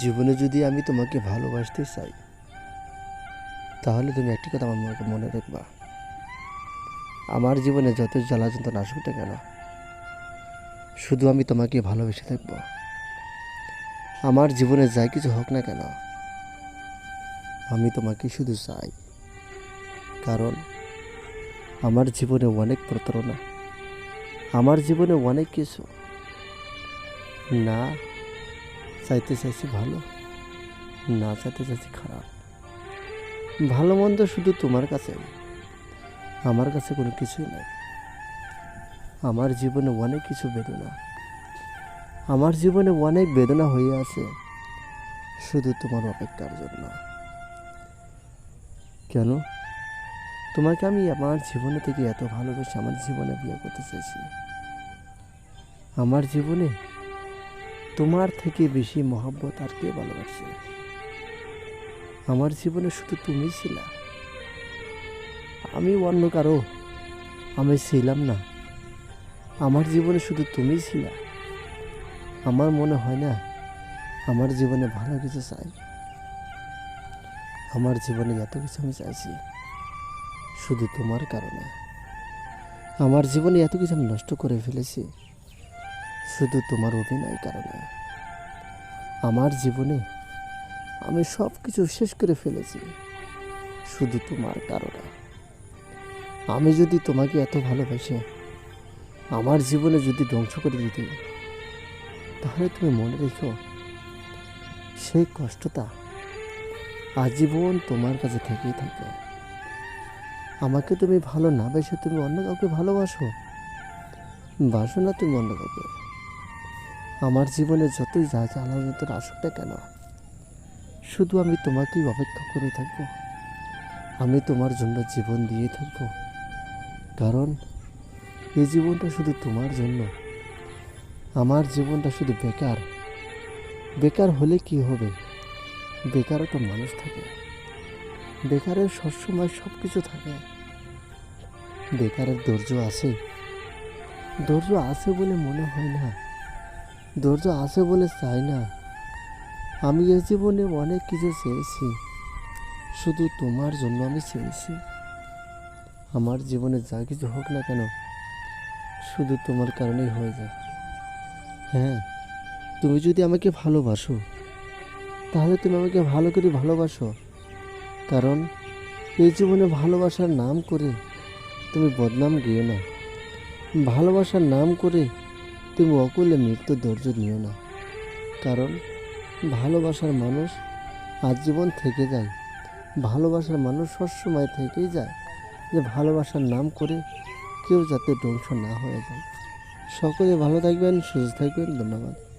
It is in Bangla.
জীবনে যদি আমি তোমাকে ভালোবাসতে চাই, তাহলে তুমি একটি কথা আমার মনে- রাখবা। আমার জীবনে যত জ্বালা যন্ত্রণা আসুক না কেন, শুধু আমি তোমাকে ভালোবেসে থাকব। আমার জীবনে যাই কিছু হোক না কেন, আমি তোমাকে শুধু চাই। কারণ আমার জীবনে অনেক প্রতারণা, আমার জীবনে অনেক কিছু না চাইতে চাইছি ভালো, না চাইতে চাইছি খারাপ। ভালো মন্দ শুধু তোমার কাছে, আমার কাছে কোনো কিছুই নেই। আমার জীবনে অনেক কিছু বেদনা, আমার জীবনে অনেক বেদনা হয়ে আছে, শুধু তোমার অপেক্ষার জন্য। কেন? তোমাকে আমি আমার জীবনে থেকে এত ভালোবেসে আমার জীবনে বিয়ে করতে চাইছি আমার জীবনে তোমার থেকে বেশি মহাব্বত আর কে ভালোবাসে? আমার জীবনে শুধু তুমি ছিল। আমি অন্য কারও, আমি ছিলাম না। আমার জীবনে শুধু তুমি ছিল। আমার মনে হয় না, আমার জীবনে ভালো কিছু চাই। আমার জীবনে এত কিছু আমি চাইছি, শুধু তোমার কারণে। আমার জীবনে এত কিছু আমি নষ্ট করে ফেলেছি। শুধু তোমার অভিনয় কারণে। আমার জীবনে আমি সব কিছু শেষ করে ফেলেছি, শুধু তোমার কারণে। আমি যদি তোমাকে এত ভালোবাসে, আমার জীবনে যদি ধ্বংস করে দিতে, তাহলে তুমি মনে রেখো, সেই কষ্টটা আজীবন তোমার কাছে থেকেই থাকে। আমাকে তুমি ভালো না বেসে তুমি অন্য কাউকে ভালোবাসো? বাসো না তুমি অন্য কাউকে। আমার জীবনে যতই যা যত আসুক না কেন, শুধু আমি তোমাকেই অপেক্ষা করে থাকব। আমি তোমার জন্য জীবন দিয়ে থাকব। কারণ এই জীবনটা শুধু তোমার জন্য। আমার জীবনটা শুধু বেকার। বেকার হলে কি হবে? বেকারও তো মানুষ থাকে। বেকারের সবসময় সব কিছু থাকে। বেকারের ধৈর্য আছে। ধৈর্য আছে বলে মনে হয় না। ধৈর্য আছে বলে চাই না। আমি এ জীবনে অনেক কিছু চেয়েছি। শুধু তোমার জন্য আমি চেয়েছি। আমার জীবনে যা কিছু হোক না কেন, শুধু তোমার কারণেই হয়ে যায়। হ্যাঁ তুমি যদি আমাকে ভালোবাসো, তাহলে তুমি আমাকে ভালো করে ভালোবাসো। কারণ, এই জীবনে ভালোবাসার নাম করে তুমি বদনাম গিয়েও না। ভালোবাসার নাম করে তুমি অকুলে মৃত্যু ধৈর্য নিও না। কারণ ভালোবাসার মানুষ আজীবন থেকে যায়। ভালোবাসার মানুষ সবসময় থেকেই যায়। যে ভালোবাসার নাম করে কেউ যাতে ধ্বংস না হয়ে যায়। সকলে ভালো থাকবেন, সুস্থ থাকবেন। ধন্যবাদ।